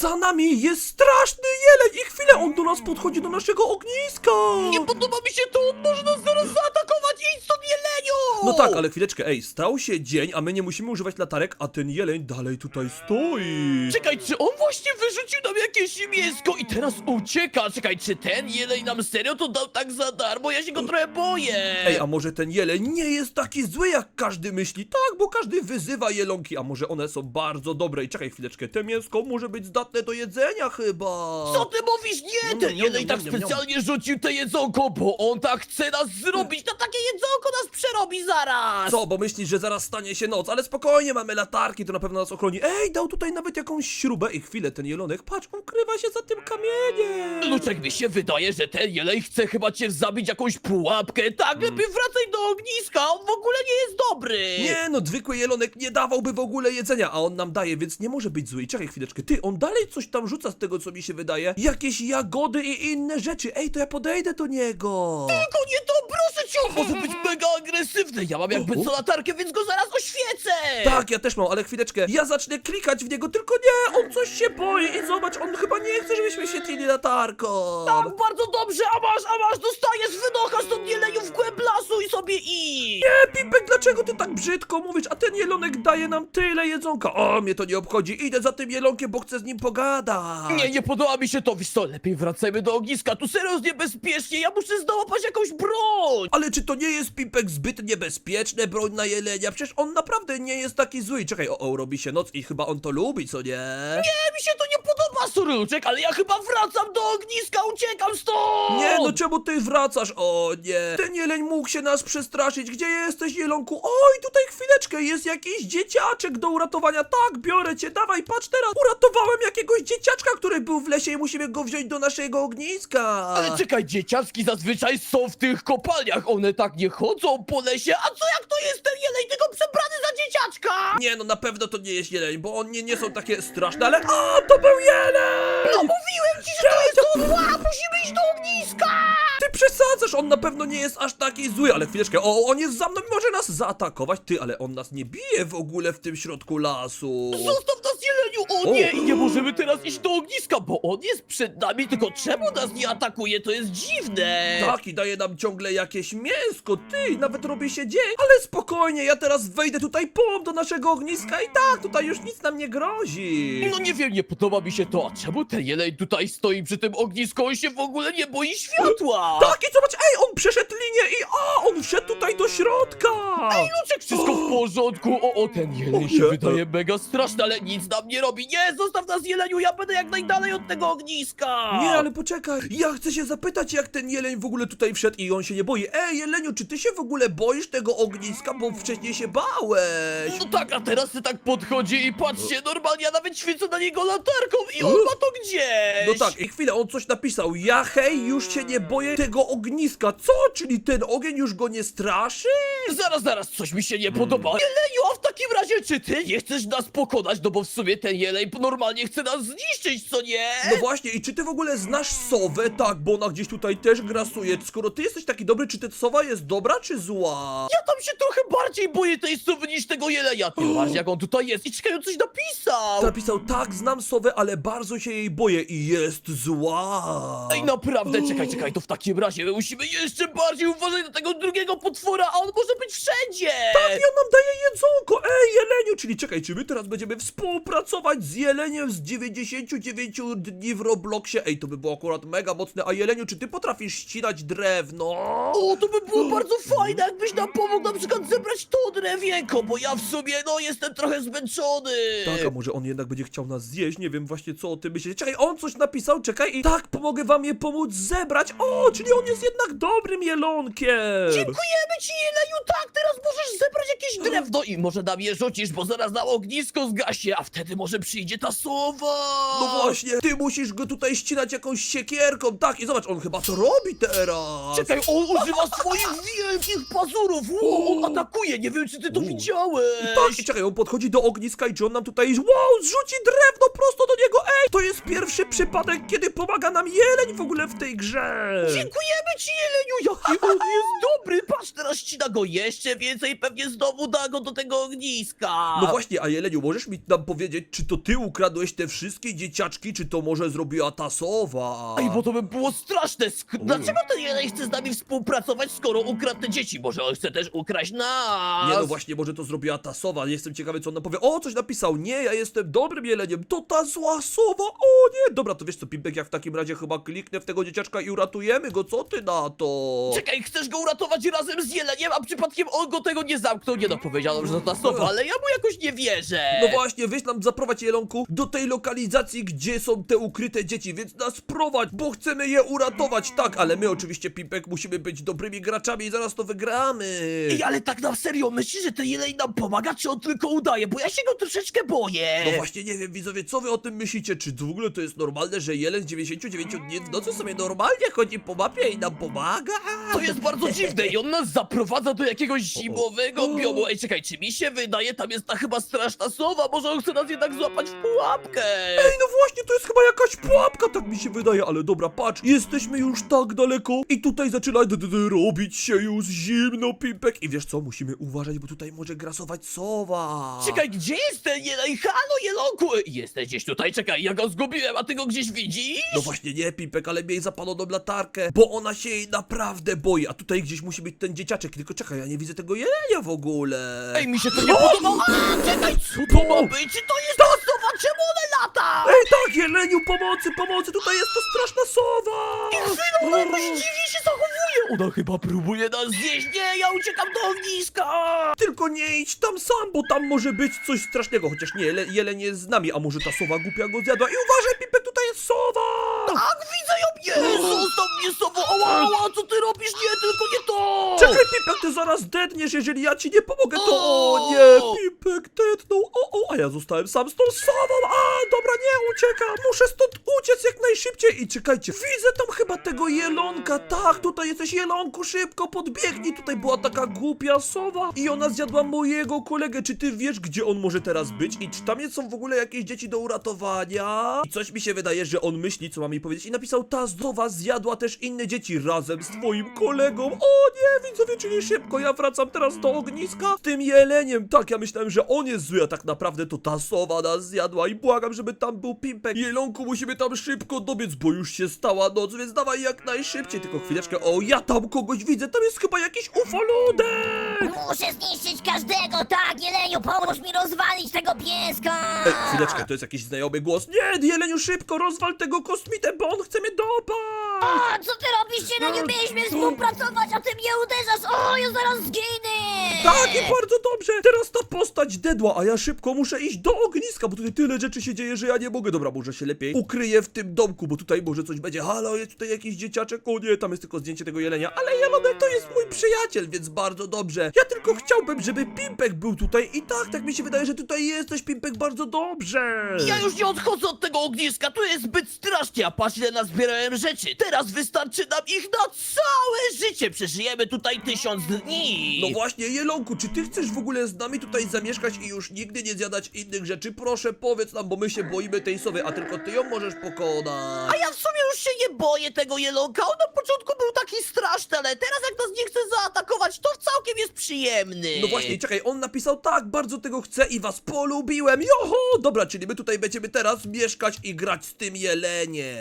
Za nami jest straszny jeleń i chwilę on do nas podchodzi do naszego ogniska. Nie podoba mi się to, on może nas zaraz zaatakować, idź stąd jeleniu! No tak, ale chwileczkę, ej, stał się dzień, a my nie musimy używać latarek, a ten jeleń dalej tutaj stoi. Czekaj, czy on właśnie wyrzucił nam jakieś mięsko i teraz ucieka? Czekaj, czy ten jeleń nam serio to dał tak za darmo? Ja się go trochę boję! Ej, a może ten jeleń nie jest taki zły, jak każdy myśli? Tak, bo każdy wyzywa jelonki, a może one są bardzo dobre. I czekaj chwileczkę, te mięsko może być zdatne do jedzenia chyba. Co ty mówisz? Nie, ten niam, jeleń niam, tak specjalnie rzucił te jedzonko, bo on tak chce nas zrobić, na takie jedzonko nas przerobi zaraz! Co, bo myślisz, że zaraz stanie się noc, ale spokojnie, mamy latarki, to na pewno nas ochroni. Ej, dał tutaj nawet jakąś śrubę i chwilę, ten jelonek, patrz, on krywa się za tym kamieniem. Luczek, mi się wydaje, że ten jeleń chce chyba cię zabić jakąś pułapkę. Tak, lepiej wracaj do ogniska, on w ogóle nie jest dobry! Nie no, zwykły jelonek nie dawałby w ogóle jedzenia, a on nam daje, więc nie może być zły. I czekaj chwileczkę, ty, on dalej coś tam rzuca z tego, co mi się wydaje. Jakieś jagody i inne rzeczy. Ej, to ja podejdę do niego. Tylko nie to, on może być mega agresywny. Ja mam jakby co latarkę, więc go zaraz oświecę! Tak, ja też mam, ale chwileczkę. Ja zacznę klikać w niego, tylko nie, on coś się boi i zobacz, on chyba nie chce, żebyśmy świetlili latarką. Tak, bardzo dobrze, a masz, a masz, dostajesz wynocha stąd jeleniu w głęb lasu i sobie idź! Nie, Pipek, dlaczego ty tak brzydko mówisz, a ten jelonek daje nam tyle jedzonka? O, mnie to nie obchodzi, idę za tym jelonkiem, bo chcę z nim pogadać. Nie, nie podoba mi się to, wiesz co, lepiej wracajmy do ogniska, tu serio jest niebezpiecznie, ja muszę zdołapać jakąś broń! Ale czy to nie jest Pipek zbyt niebezpieczne broń na jelenia? Przecież on naprawdę nie jest taki zły. Czekaj, o, o, robi się noc i chyba on to lubi, co nie? Nie, mi się to nie podoba, Suruczek, ale ja chyba wracam do ogniska, uciekam stąd! Nie, no czemu ty wracasz? O nie, ten jeleń mógł się nas przestraszyć. Gdzie jesteś, jelonku? Oj, tutaj chwileczkę, jest jakiś dzieciaczek do uratowania. Tak, biorę cię, dawaj, patrz teraz. Uratowałem jakiegoś dzieciaczka, który był w lesie i musimy go wziąć do naszego ogniska. Ale czekaj, dzieciaczki zazwyczaj są w tych kopalniach, one tak nie chodzą po lesie, a co jak to jest ten jeleń, tylko przebrany za dzieciaczka? Nie, no na pewno to nie jest jeleń, bo on nie, nie są takie straszne, ale... O, to był jeleń! No mówiłem ci, że to jest on, Ła, musimy iść do ogniska! Ty przesadzasz, on na pewno nie jest aż taki zły, ale chwileczkę, o, on jest za mną i może nas zaatakować. Ty, ale on nas nie bije w ogóle w tym środku lasu. Zostaw nas jeleniu, o nie, i nie możemy teraz iść do ogniska, bo on jest przed nami, tylko czemu nas nie atakuje, to jest dziwne! Tak, i daje nam ciągle jakieś mięsko, ty, nawet robi się dzień, ale spokojnie, ja teraz wejdę tutaj, pum, do naszego ogniska i tak, tutaj już nic nam nie grozi. No nie wiem, nie podoba mi się to, a czemu ten jeleń tutaj stoi przy tym ognisku, on się w ogóle nie boi światła? Tak, i zobacz, ej, on przeszedł linię i a, on wszedł tutaj do środka. Ej, Luczek, wszystko w porządku, o, o, ten jeleń się wydaje mega straszny, ale nic nam nie robi, nie, zostaw nas jeleniu, ja będę jak najdalej od tego ogniska! Nie, ale poczekaj, ja chcę się zapytać, jak ten jeleń w ogóle tutaj wszedł i on się nie boi. Ej, jeleniu, czy ty się w ogóle boisz tego ogniska, bo wcześniej się bałeś? No tak, a teraz ty tak podchodzi i patrzcie, normalnie ja nawet świecę na niego latarką i on ma to gdzieś! No tak, i chwilę, on coś napisał. Ja hej, już się nie boję tego ogniska. Co? Czyli ten ogień już go nie straszy? Zaraz, zaraz, coś mi się nie podoba. Jeleniu, a w takim razie czy ty nie chcesz nas pokonać? No bo w sumie ten jeleń normalnie chce nas zniszczyć, co nie? No właśnie, i czy ty w ogóle znasz sowę? Tak, bo ona gdzieś tutaj też grasuje. Skoro ty jesteś taki dobry, czy ta sowa jest dobra, czy zła? Ja tam się trochę bardziej boję tej sowy niż tego jelenia. Ty masz jak on tutaj jest i czekaj, on coś napisał. Napisał, tak, znam sowę, ale bardzo się jej boję i jest zła. Ej, naprawdę, czekaj, czekaj, to w takim razie my musimy jeszcze bardziej uważać na tego drugiego potwora, a on może być wszędzie! Tak, i on nam daje jedzonko! Ej, jeleniu! Czyli czekaj, czy my teraz będziemy współpracować z jeleniem z 99 dni w Robloxie? Ej, to by było akurat mega mocne. A jeleniu, czy ty potrafisz ścinać drewno? O, to by było bardzo fajne, jakbyś nam pomógł na przykład zebrać to drewienko, bo ja w sumie, no, jestem trochę zmęczony. Tak, a może on jednak będzie chciał nas zjeść? Nie wiem właśnie co o tym myślicie. Czekaj, on coś napisał, czekaj i tak, pomogę wam je pomóc zebrać. O, czyli on jest jednak dobrym jelonkiem. Dziękujemy ci, Jeleniu, tak, teraz drewno i może nam je rzucisz, bo zaraz nam ognisko zgaśnie, a wtedy może przyjdzie ta sowa. No właśnie, ty musisz go tutaj ścinać jakąś siekierką. Tak, i zobacz, on chyba co robi teraz. Czekaj, on używa swoich wielkich pazurów, o, on atakuje, nie wiem, czy ty to widziałeś. Tak, i czekaj, on podchodzi do ogniska i on nam tutaj, wow, zrzuci drewno prosto do niego, ej, to jest pierwszy przypadek, kiedy pomaga nam jeleń w ogóle w tej grze. Dziękujemy ci jeleniu, jaki on jest dobry! Patrz, teraz ścina go jeszcze więcej, pewnie znowu da go do tego ogniska! No właśnie, a Jeleniu, możesz mi nam powiedzieć, czy to ty ukradłeś te wszystkie dzieciaczki, czy to może zrobiła ta sowa? Ej, bo to by było straszne! Sk- Dlaczego ten jeleń chce z nami współpracować, skoro ukradł te dzieci? Może on chce też ukraść nas? Nie no właśnie, może to zrobiła ta sowa, jestem ciekawy co ona powie. O, coś napisał, nie, ja jestem dobrym jeleniem, to ta zła sowa, o nie! Dobra, to wiesz co, Pimpek, ja w takim razie chyba kliknę w tego dzieciaczka i uratujemy go, co ty na to? Czekaj, chcesz go uratować razem z jeleniem, a przypadkiem on go tego nie zamknął? Nie no, powiedziałem, że to ta sowa, ale ja mu jakoś nie wierzę! No właśnie, weź nam zaprowadź Jelonku do tej lokalizacji, gdzie są te ukryte dzieci, więc nas prowadź, bo chcemy je uratować, tak, ale my oczywiście, Pimpek, musimy być dobrymi graczami i zaraz to wygramy. Ej, ale tak na serio, myślisz, że ten jeleń nam pomaga, czy on tylko udaje? Bo ja się go troszeczkę boję! No właśnie nie wiem widzowie, co wy o tym myślicie? Czy w ogóle to jest normalne, że Jelen z 99 dni w nocy sobie normalnie chodzi po mapie i nam pomaga? To jest bardzo dziwne i on nas zaprowadza do jakiegoś zimowego biomu. Ej, czekaj, czy mi się wydaje, tam jest ta chyba straszna sowa, może on chce nas jednak złapać w pułapkę? Ej, no właśnie, to jest chyba jakaś pułapka, tak mi się wydaje, ale dobra, patrz, jesteśmy już tak daleko i tutaj zaczyna d- d- d- robić się już zimno, Pimpek. I wiesz co, musimy uważać, bo tutaj może grasować sowa. Czekaj, gdzie jest ten jeleń? Halo, jelonku! Jesteś gdzieś tutaj, czekaj, ja go zgubiłem, a ty go gdzieś widzisz? No właśnie nie, Pimpek, ale miej zapaloną latarkę, bo ona się jej naprawdę boi, a tutaj gdzieś musi być ten dzieciaczek, tylko czekaj, ja nie widzę tego jelenia w ogóle. Ej, mi się to nie podoba! A, czekaj, co to ma być? To jest ta sowa? Czemu ona lata? Ej, tak, Jeleniu, pomocy, pomocy, tutaj jest to straszna sowa! Chwilę, ona jakoś dziwnie się zachowuje! Ona chyba próbuje nas zjeść! Nie, ja uciekam do ogniska! Tylko nie idź tam sam, bo tam może być coś strasznego, chociaż nie, jele, jeleń jest z nami, a może ta sowa głupia go zjadła. I uważaj, Pipek, tutaj jest sowa! Tak, widzę ją! Nie, zostaw mnie sobą! Ała, ała, co ty robisz? Nie, tylko nie to! Czekaj, Pipek, ty zaraz dedniesz, jeżeli ja ci nie pomogę, to o nie, Pipek dednął, o, o, a ja zostałem sam z tą sową, a, dobra, nie, uciekam, muszę stąd uciec jak najszybciej. I czekajcie, widzę tam chyba tego jelonka, tak, tutaj jesteś jelonku, szybko podbiegnij, tutaj była taka głupia sowa i ona zjadła mojego kolegę, czy ty wiesz, gdzie on może teraz być i czy tam są w ogóle jakieś dzieci do uratowania? I coś mi się wydaje, że on myśli, co mam mi powiedzieć. I napisał, ta sowa zjadła też inne dzieci razem z twoim kolegą, o nie, widzowie, czyli szybko, ja wracam teraz do ogniska z tym jeleniem, tak, ja myślałem, że on jest zły, a tak naprawdę to ta sowa nas zjadła i błagam, żeby tam był pimpek, jelonku, musimy tam szybko dobiec, bo już się stała noc, więc dawaj jak najszybciej, tylko chwileczkę, o, ja tam kogoś widzę, tam jest chyba jakiś ufoludek! Muszę zniszczyć każdego, tak, Jeleniu, pomóż mi rozwalić tego pieska! Ej, chwileczkę, to jest jakiś znajomy głos, nie, jeleniu, szybko, rozwal tego kosmitę, bo on chce mnie dopaść! A, co ty robisz, Jeleniu? Mieliśmy współpracować, a ty mnie uderzasz! O, ja zaraz zginę! Tak, i bardzo dobrze! Teraz ta postać dedła, a ja szybko muszę iść do ogniska, bo tutaj tyle rzeczy się dzieje, że ja nie mogę. Dobra, może się lepiej ukryję w tym domku, bo tutaj może coś będzie. Halo, jest tutaj jakiś dzieciaczek? O nie, tam jest tylko zdjęcie tego jelenia, ale jelonek to jest mój przyjaciel, więc bardzo dobrze. Ja tylko chciałbym, żeby Pimpek był tutaj i tak, tak mi się wydaje, że tutaj jesteś, Pimpek, bardzo dobrze. Ja już nie odchodzę od tego ogniska, tu jest zbyt strasznie, a patrz ile nazbierałem rzeczy. Teraz wystarczy nam ich na całe życie, przeżyjemy tutaj tysiąc dni. No właśnie, Jelonku, czy ty chcesz w ogóle z nami tutaj zamieszkać i już nigdy nie zjadać innych rzeczy? Proszę, powiedz nam, bo my się boimy tej sowy, a tylko ty ją możesz pokonać. A ja w sumie już się nie boję tego jelonka, on na początku był taki straszny, ale teraz jak nas nie chce zaatakować, to całkiem jest przyjemny. No właśnie, czekaj, on napisał tak, bardzo tego chcę i was polubiłem. Joho! Dobra, czyli my tutaj będziemy teraz mieszkać i grać z tym jeleniem.